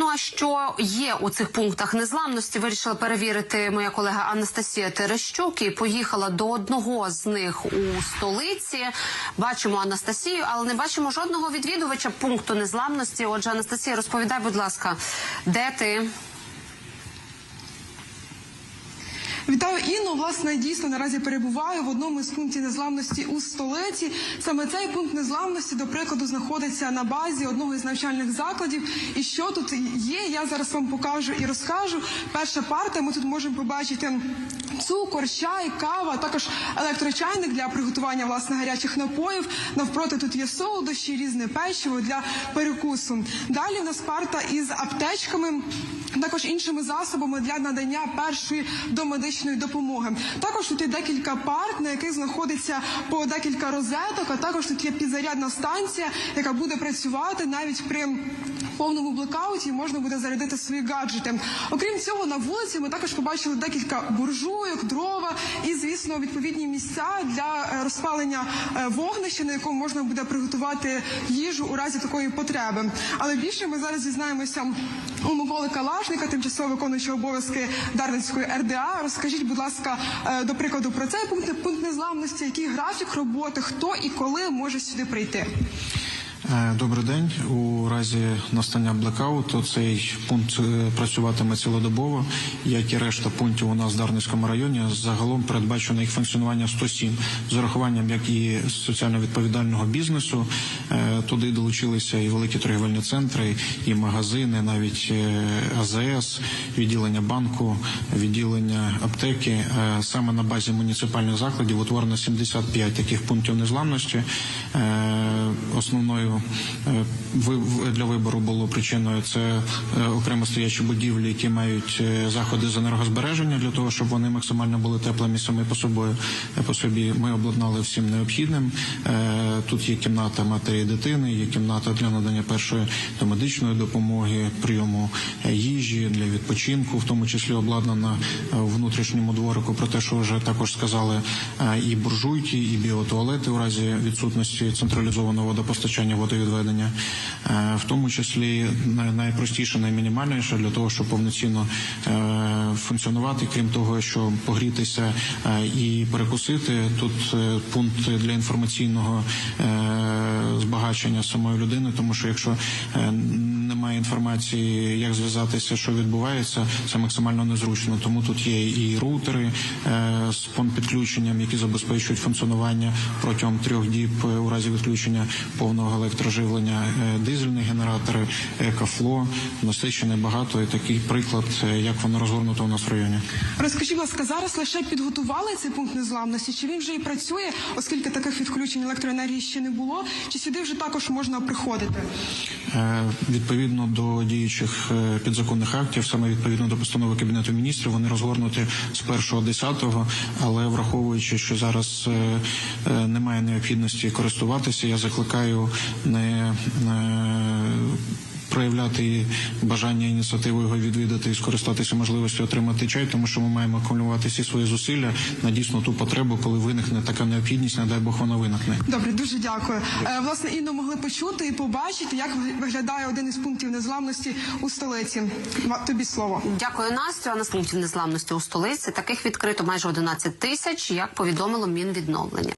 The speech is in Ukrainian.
Ну а що є у цих пунктах незламності? Вирішила перевірити моя колега Анастасія Терещук і поїхала до одного з них у столиці. Бачимо Анастасію, але не бачимо жодного відвідувача пункту незламності. Отже, Анастасія, розповідай, будь ласка, де ти? Вітаю Інну. Власне, дійсно наразі перебуваю в одному з пунктів незламності у столиці. Саме цей пункт незламності, до прикладу, знаходиться на базі одного із навчальних закладів. І що тут є, я зараз вам покажу і розкажу. Перша парта. Ми тут можемо побачити цукор, чай, кава, також електрочайник для приготування власне гарячих напоїв. Навпроти тут є солодощі, різне печиво для перекусу. Далі в нас парта із аптечками. Також іншими засобами для надання першої домедичної допомоги. Також тут є декілька парт, на яких знаходиться по декілька розеток. А також тут є підзарядна станція, яка буде працювати навіть при повному блекауті. Можна буде зарядити свої гаджети. Окрім цього, на вулиці ми також побачили декілька буржуйок, дрова і, звісно, відповідні місця для е, розпалення е, вогнища, на якому можна буде приготувати їжу у разі такої потреби. Але більше ми зараз дізнаємося у Миколи Калашника, тимчасово виконуючого обов'язки Дарницької РДА. Розкажіть, будь ласка, е, до прикладу про цей пункт пункт незламності, який графік роботи, хто і коли може сюди прийти. Е, Добрий день. У разі настання блекауту цей пункт е, працюватиме цілодобово, як і решта пунктів у нас в Дарницькому районі. Загалом передбачено їх функціонування 107 з урахуванням як і соціально відповідального бізнесу. Е, Туди долучилися і великі торгівельні центри, і магазини, навіть АЗС, відділення банку, відділення аптеки. Саме на базі муніципальних закладів утворено 75 таких пунктів незламності. Основною для вибору було причиною це е, окремо стоячі будівлі, які мають е, заходи з енергозбереження для того, щоб вони максимально були теплими самі по собою. е, По собі ми обладнали всім необхідним. Е, Тут є кімната матері і дитини, є кімната для надання першої та медичної допомоги, прийому е, їжі для відпочинку, в тому числі обладнана е, внутрішньому дворику. Про те, що вже також сказали, е, і буржуйки, і біотуалети у разі відсутності централізованого водопостачання водовідведення, Е, в тому числі найпростіше, наймінімальніше для того, щоб повноцінно е, функціонувати. Крім того, що погрітися е, і перекусити. Тут пункт для інформаційного збагачення самої людини, тому що якщо немає інформації, як зв'язатися, що відбувається, це максимально незручно. Тому тут є і роутери е, з підключенням, які забезпечують функціонування протягом трьох діб е, у разі відключення повного електроживлення, е, дизельні генератори, екофло, насичене багато і такий приклад, е, як воно розгорнуто у нас в районі. Розкажіть, будь ласка, зараз лише підготували цей пункт незламності? Чи він вже і працює, оскільки таких відключень електроенергії ще не було? Чи сюди вже також можна приходити? Е, Відповідно до діючих е, підзаконних актів, саме відповідно до постанови кабінету міністрів, вони розгорнуті з 1.10, але враховуючи, що зараз е, е, немає необхідності користуватися, я закликаю не проявляти бажання ініціативу його відвідати і скористатися можливістю отримати чай, тому що ми маємо акумулювати всі свої зусилля на дійсно ту потребу, коли виникне така необхідність, не дай Бог вона виникне. Добре, дуже дякую. Е, власне, Інно могли почути і побачити, як виглядає один із пунктів незламності у столиці. Ва- Тобі слово. Дякую, Настю. А на пунктів незламності у столиці таких відкрито майже 11 тисяч, як повідомило Мінвідновлення.